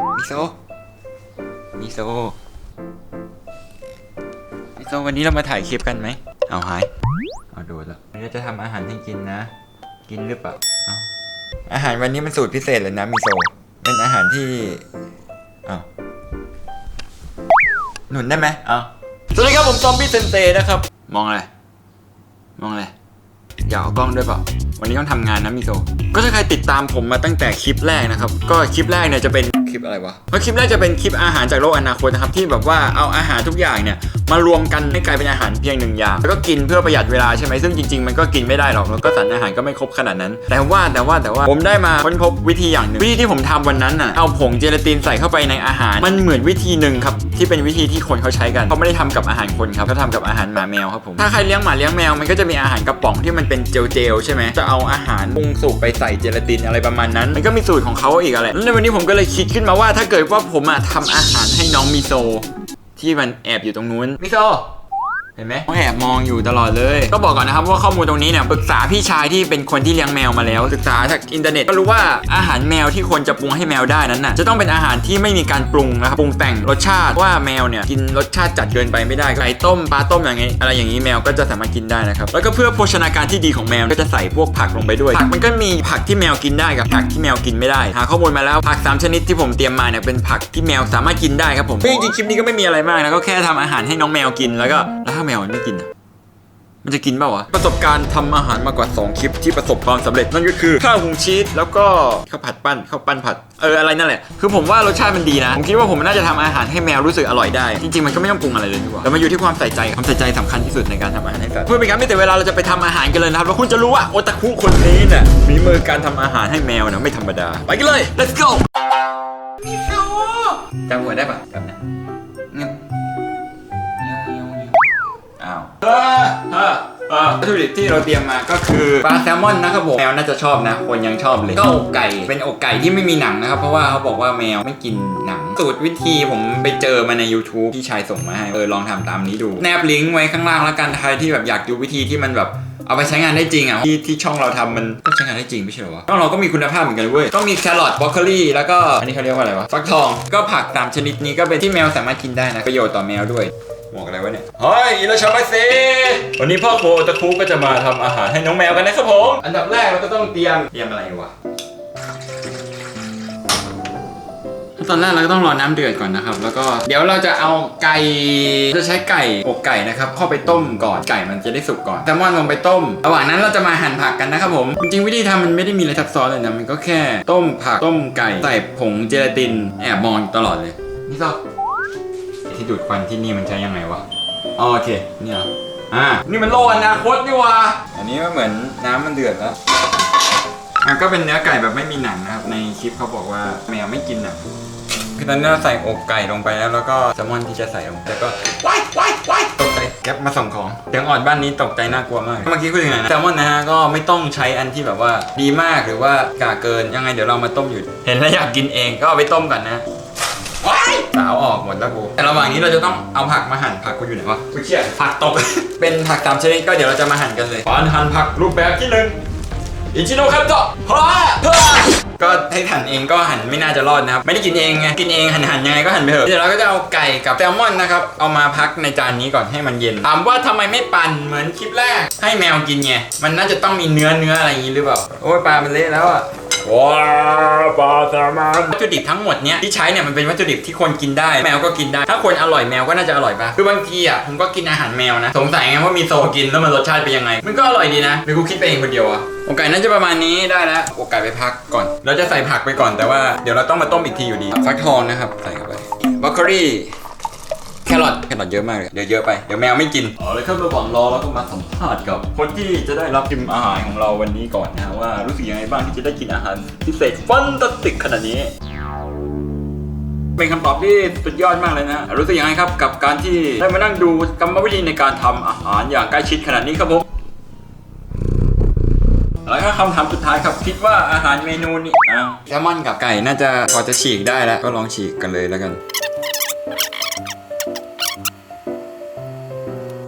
มิโซะมิโซะมิโซะวันนี้เรามาถ่ายคลิปกันไหม เอาหาย เอาโดดแล้ววันนี้เราจะทำอาหารให้กินนะ กินหรือเปล่าเอาอาหารวันนี้มันสูตรพิเศษเลยนะมิโซะเป็นอาหารที่เอาหนุนได้ไหมเอาสวัสดีครับผมซอมบี้เซนเซนะครับ มองอะไร มองอะไรอย่าเอากล้องด้วยเปล่าวันนี้ต้องทำงานนะมิโซ ก็ถ้าใครติดตามผมมาตั้งแต่คลิปแรกนะครับ ก็คลิปแรกเนี่ยจะเป็น คลิปอะไรวะคลิปแรกจะเป็นคลิปอาหารจากโลกอนาคตนะครับที่แบบว่าเอาอาหารทุกอย่างเนี่ยมารวมกันให้กลายเป็นอาหารเพียงหนึ่งอย่าง แล้วก็กินเพื่อประหยัดเวลาใช่ไหมซึ่งจริงๆมันก็กินไม่ได้หรอกแล้วก็สารอาหารก็ไม่ครบขนาดนั้น แต่ว่าแต่ว่าแต่ว่าผมได้มาค้นพบวิธีอย่างหนึ่งวิธีที่ผมทำวันนั้นน่ะเอาผงเจลาตินใส่เข้าไปในอาหาร มันเหมือนวิธีหนึ่งครับที่เป็นวิธีที่คนเขาใช้กันเขาไม่ได้ทำกับอาหารคนครับเขาทำกับอาหารหมาแมวครับผมถ้าใครเลี้ยงหมาเลี้ยงแมวมันก็จะมีอาหารกระป๋องที่มันเป็นเจลๆใช่ไหมจะเอาอาหารปรุงสุกไปใส่เจลาตินอะไรประมาณนั้น มันก็มีสูตรของเขาอีกอะไรแล้วในวันนี้ผมก็เลยคิดขึ้นมาว่าถ้าเกิดว่าผมอะทำอาหารให้น้องมิโซ ที่มันแอบอยู่ตรงนู้น มิโซ เห็นไหมเขาแอบมองอยู่ตลอดเลย ก็บอกก่อนนะครับว่าข้อมูลตรงนี้เนี่ยปรึกษาพี่ชายที่เป็นคนที่เลี้ยงแมวมาแล้ว ศึกษาจากอินเทอร์เน็ตก็รู้ว่าอาหารแมวที่ควรจะปรุงให้แมวได้นั้นน่ะจะต้องเป็นอาหารที่ไม่มีการปรุงนะครับปรุงแต่งรสชาติว่าแมวเนี่ยกินรสชาติจัดเกินไปไม่ได้ไก่ต้มปลาต้มอย่างงี้อะไรอย่างนี้แมวก็จะสามารถกินได้นะครับแล้วก็เพื่อโภชนาการที่ดีของแมวก็จะใส่พวกผักลงไปด้วยผักมันก็มีผักที่แมวกินได้กับผักที่แมวกินไม่ได้หาข้อมูลมาแล้วผักสามชนิดที่ผมเตรียมมาเนี่ยเป็นผักที่แมวสามารถกินได้ครับผมซึ่งจริงๆคลิปนี้ก็ไม่มีอะไรมากนะก็แค่ทำอาหารให้น้องแมวกินแล้วก็แล้วถ้าแมวมันไม่กินอะมันจะกินเปล่าวะ ประสบการณ์ทำอาหารมากกว่า 2 คลิปที่ประสบความสำเร็จนั่นก็คือ ข้าวหุงชีสแล้วก็ข้าวผัดปั้นข้าวปั้นผัดเอออะไรนั่นแหละ คือผมว่ารสชาติมันดีนะ ผมคิดว่าผมน่าจะทำอาหารให้แมวรู้สึกอร่อยได้ จริงๆมันก็ไม่ต้องปรุงอะไรเลยดีกว่าแต่มันอยู่ที่ความใส่ใจความใส่ใจสำคัญที่สุดในการทำอาหารให้สัตว์เพื่อเป็นการไม่เสียเวลาเราจะไปทำอาหารกันเลยนะครับแล้วคุณจะรู้ว่าโอตาคุคนนี้เนี่ยมีมือการทำอาหารให้แมวนะไม่ธรรมดา ไปกันเลย let's go จำหัวได้ปะจำนะ วัตถุดิบที่เราเตรียมมาก็คือปลาแซลมอนนะครับผมแมวน่าจะชอบนะ คนยังชอบเลยก็อกไก่เป็นอกไก่ที่ไม่มีหนังนะครับ เพราะว่าเขาบอกว่าแมวไม่กินหนัง สูตรวิธีผมไปเจอมาใน YouTube ที่ชายส่งมาให้เออลองทำตามนี้ดู แนบลิงก์ไว้ข้างล่างแล้วกันใครที่แบบอยากดูวิธีที่มันแบบเอาไปใช้งานได้จริงอะที่ที่ช่องเราทำมันก็ใช้งานได้จริงไม่ใช่หรอวะช่องเราก็มีคุณภาพเหมือนกันเว้ยก็มีแครอทบรอกโคลีแล้วก็อันนี้เขาเรียกว่าอะไรวะฟักทองก็ผักตามชนิดนี้ก็เป็นที่แมวสามารถกินได้นะประโยชน์ต่อแมวด้วย หมวกอะไรวะเนี่ยเฮ้ยอิราชามาเซวันนี้พ่อโครัวตะคุก็จะมาทำอาหารให้น้องแมวกันนะครับผม อันดับแรกเราก็ต้องเตรียมเตรียมอะไรวะตอนแรกเราก็ต้องรอน้ำเดือดก่อนนะครับ แล้วก็เดี๋ยวเราจะเอาไก่จะใช้ไก่อกไก่นะครับเข้าไปต้มก่อนไก่มันจะได้สุกก่อนแซลมอนลงไปต้ม ระหว่างนั้นเราจะมาหั่นผักกันนะครับผมจริงๆวิธีทำมันไม่ได้มีอะไรซับซ้อนเลยนะมันก็แค่ ต้มผักต้มไก่ใส่ผงเจลาตินแอบมองตลอดเลยนี่ซอ ที่ดูดควันที่นี่มันใช้ยังไงวะอ๋อโอเคเนี่ยเหรออ่านี่มันโลอนาคตนี่วะอันนี้ก็เหมือนน้ำมันเดือดแล้วอะก็เป็นเนื้อไก่แบบไม่มีหนังนะครับในคลิปเขาบอกว่าแมวไม่กินหนังคือตอนนี้เราใส่อกไก่ลงไปแล้วแล้วก็แซลมอนที่จะใส่ลงไปแล้วก็ว้ายว้ายว้ายตกใจแก๊ปมาส่งของเสียงอ่อนบ้านนี้ตกใจน่ากลัวมากเมื่อกี้คุยยังไงนะแซลมอนนะฮะก็ไม่ต้องใช้อันที่แบบว่าดีมากหรือว่ากาเกินยังไงเดี๋ยวเรามาต้มอยู่ เห็นแล้วอยากกินเองก็เอาไปต้มก่อนนะ ว้ายสาวออกหมดแล้วกูแต่ระหว่างนี้เราจะต้องเอาผักมาหั่นผักกูอยู่ไหนวะกูเชี่ยผักตก เป็นผักตามชนิดก็เดี๋ยวเราจะมาหั่นกันเลยการหั่นผักรูปแบบที่หนึ่งอิชิโนคัตโตะฮ่าฮ่าก็ให้หั่นเองก็หั่นไม่น่าจะรอดนะครับ ไม่ได้กินเองไงกินเองหั่นหั่นยังไงก็หั่นไปเถอะเดี๋ยวเราก็จะเอาไก่กับแซลมอนนะครับเอามาพักในจานนี้ก่อนให้มันเย็นถามว่าทำไมไม่ปั่นเหมือนคลิปแรก ให้แมวกินไงมันน่าจะต้องมีเนื้อเนื้ออะไรอย่างนี้หรือเปล่าโอ้ยปลามันเละแล้วอะ ว้าวปลาแซลมอนวัตถุดิบทั้งหมดเนี้ยที่ใช้เนี่ยมันเป็นวัตถุดิบที่คนกินได้ แมวก็กินได้ ถ้าคนอร่อยแมวก็น่าจะอร่อยปะคือบางทีอะผมก็กินอาหารแมวนะสงสัยไงว่ามีโซกินแล้วมันรสชาติเป็นยังไง มันก็อร่อยดีนะหรือกูคิดไปเองคนเดียวอะอกไก่น่าจะประมาณนี้ได้แล้วอกไก่ไปพักก่อน เราจะใส่ผักไปก่อนแต่ว่าเดี๋ยวเราต้องมาต้มอีกทีอยู่ดี ฟักทองนะครับใส่เข้าไปบรอกโคลี แครอทแครอทเยอะมากเลยเดี๋ยวเยอะไป เดี๋ยวแมวไม่กินอ๋อเลยครับระหว่างรอเราก็มาสัมภาษณ์กับคนที่จะได้รับชิมอาหารของเราวันนี้ก่อนนะว่ารู้สึกยังไงบ้างที่จะได้กินอาหารพิเศษฟันตาสติกขนาดนี้ เป็นคำตอบที่สุดยอดมากเลยนะ รู้สึกยังไงครับกับการที่ได้มานั่งดูกรรมวิธีในการทำอาหารอย่างใกล้ชิดขนาดนี้ครับผมแล้วก็คำถามสุดท้ายครับคิดว่าอาหารเมนูนี้อ้าวแซลมอนกับไก่น่าจะพอจะฉีกได้แล้วก็ลองฉีกกันเลยแล้วกัน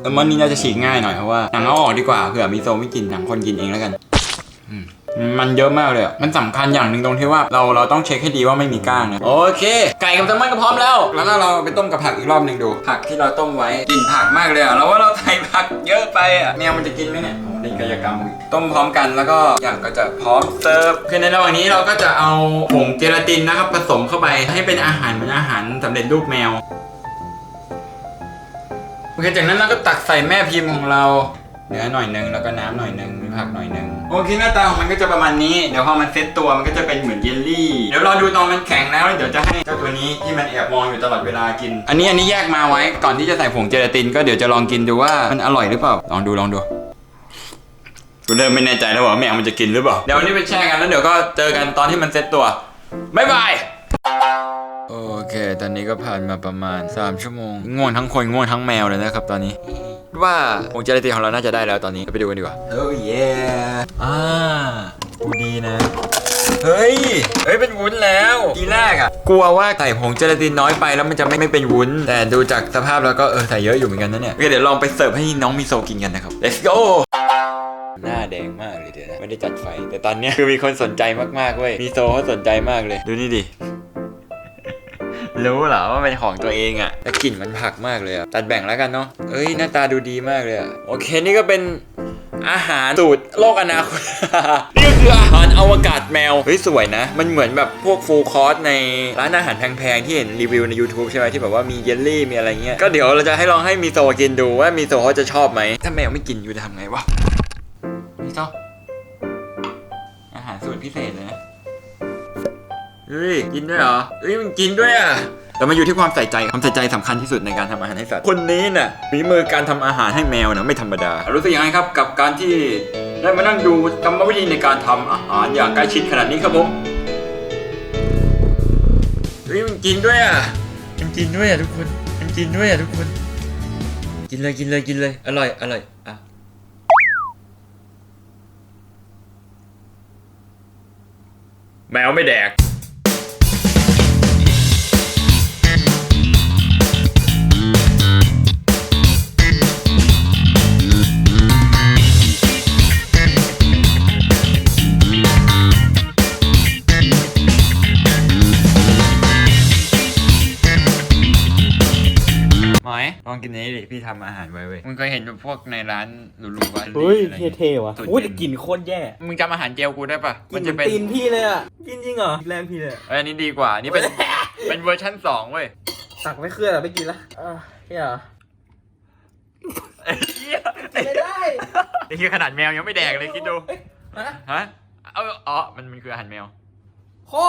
แซลมอนนี่น่าจะฉีกง่ายหน่อยเพราะว่าหนังเอาออกดีกว่าเผื่อมีโซไม่กินหนังคนกินเองแล้วกันอืมมันเยอะมากเลยอะมันสำคัญอย่างหนึ่งตรงที่ว่าเราเราต้องเช็คให้ดีว่าไม่มีก้างนะ โอเค ไก่กับแซลมอนก็พร้อมแล้ว แล้วก็เราไปต้มกับผักอีกรอบหนึ่งดู ผักที่เราต้มไว้กลิ่นผักมากเลยอะเราว่าเราใส่ผักเยอะไปอะแมวมันจะกินไหมเนี่ยโอ้นี่กายกรรมอีกต้มพร้อมกันแล้วก็อย่างก็จะพร้อมเสิร์ฟ คือในระหว่างนี้เราก็จะเอาผงเจลาตินนะครับผสมเข้าไปให้เป็นอาหารเหมือนอาหารสำเร็จรูปแมว โอเคจากนั้นเราก็ตักใส่แม่พิมพ์ของเราเนื้อหน่อยหนึงแล้วก็น้ำหน่อยหนึงมีผักหน่อยหนึงโอเคหน้าตาของมันก็จะประมาณนี้เดี๋ยวพอมันเซ็ตตัวมันก็จะเป็นเหมือนเยลลี่เดี๋ยวรอดูตอนมันแข็งแล้วเดี๋ยวจะให้เจ้าตัวนี้ที่มันแอบมองอยู่ตลอดเวลากิน อันนี้อันนี้แยกมาไว้ก่อนที่จะใส่ผงเจลาติน ก็เดี๋ยวจะลองกินดูว่ามันอร่อยหรือเปล่าลองดูลองดูกูเริ่มไม่แน่ใจแล้วว่าแมวมันจะกินหรือเปล่าเดี๋ยววันนี้ไปแช่กันแล้วเดี๋ยวก็เจอกันตอนที่มันเซ็ตตัวบ๊ายบายโอ เค ตอนนี้ก็ผ่านมาประมาณ 3 ชั่วโมง ง่วงทั้งคนง่วงทั้งแมวเลยนะครับตอนนี้ว่าผงเจลาตินของเราน่าจะได้แล้วตอนนี้ไปดูกันดีกว่าโอ้ยอ่าดูดีนะ เฮ้ย เฮ้ย เป็นวุ้นแล้ว ทีแรกอะกลัวว่าใส่ผงเจลาตินน้อยไปแล้วมันจะไม่ไม่เป็นวุ้น แต่ดูจากสภาพแล้วก็เออใส่เยอะอยู่เหมือนกันนะเนี่ยโอเคเดี๋ยวลองไปเสิร์ฟให้น้องมิโซกินกันนะครับ let's go หน้าแดงมากเลยเดี๋ยวนะ ไม่ได้จัดไฟ แต่ตอนเนี้ยคือมีคนสนใจมากๆเว้ยมิโซเขาสนใจมากเลย ดูนี่ดิ รู้เหรอว่าเป็นของตัวเองอะแต่กลิ่นมันผักมากเลยอะตัดแบ่งแล้วกันเนาะเอ้ยหน้าตาดูดีมากเลยอะโอเคนี่ก็เป็นอาหารสูตรโลกอนาคต นี่ก็คืออาหารอวกาศแมว เฮ้ย สวยนะ มันเหมือนแบบพวกฟูลคอร์สในร้านอาหารแพงๆ ที่เห็นรีวิวใน YouTube ใช่ไหมที่แบบว่ามีเยลลี่ มีอะไรเงี้ย ก็เดี๋ยวเราจะให้ลองให้มีโซกินดูว่ามีโซเขาจะชอบไหม ถ้าแมวไม่กินอยู่จะทำไงวะมีโซอาหารสูตรพิเศษเลยนะ เฮ้ยกินด้วยเหรอเฮ้ยมันกินด้วยอะแต่มันอยู่ที่ความใส่ใจความใส่ใจสำคัญที่สุดในการทำอาหารให้สัตว์คนนี้น่ะฝีมือการทำอาหารให้แมวนะไม่ธรรมดา รู้สึกยังไงครับกับการที่ได้มานั่งดูกรรมวิธีในการทำอาหารอย่างใกล้ชิดขนาดนี้ครับผมเฮ้ยมันกินด้วยอะมันกินด้วยอะทุกคนมันกินด้วยอะทุกคน กินเลยกินเลยกินเลยอร่อยอร่อยอะแมวไม่แดก ลองกินอันนี้ดิพี่ทำอาหารไว้เว้ยมึงเคยเห็นแบบพวกในร้านหรูๆว่าเฮ้ยอะไรงี้เท่ๆว่ะสุดโอ้ยจริแต่งกลิ่นโคตรแย่มึงจำอาหารเจลกูได้ปะกมัลิ่นนจะเหมือนเป็นตีนพี่เลยอะกินจริงเหรอแรงพี่เลยอะเอ้ยอันนี้ดีกว่านี่เป็นเป็นเวอร์ชั่นสองเว้ยตักไม่เคลื่อนอะไม่กินละอะเฮียไอ้เหี้ยไอ้ไม่ได้เหี้ยขนาดแมวยังไม่แดกเลยคิดดูฮะฮะเอาอ๋อมันมันคืออาหารแมวพ่อ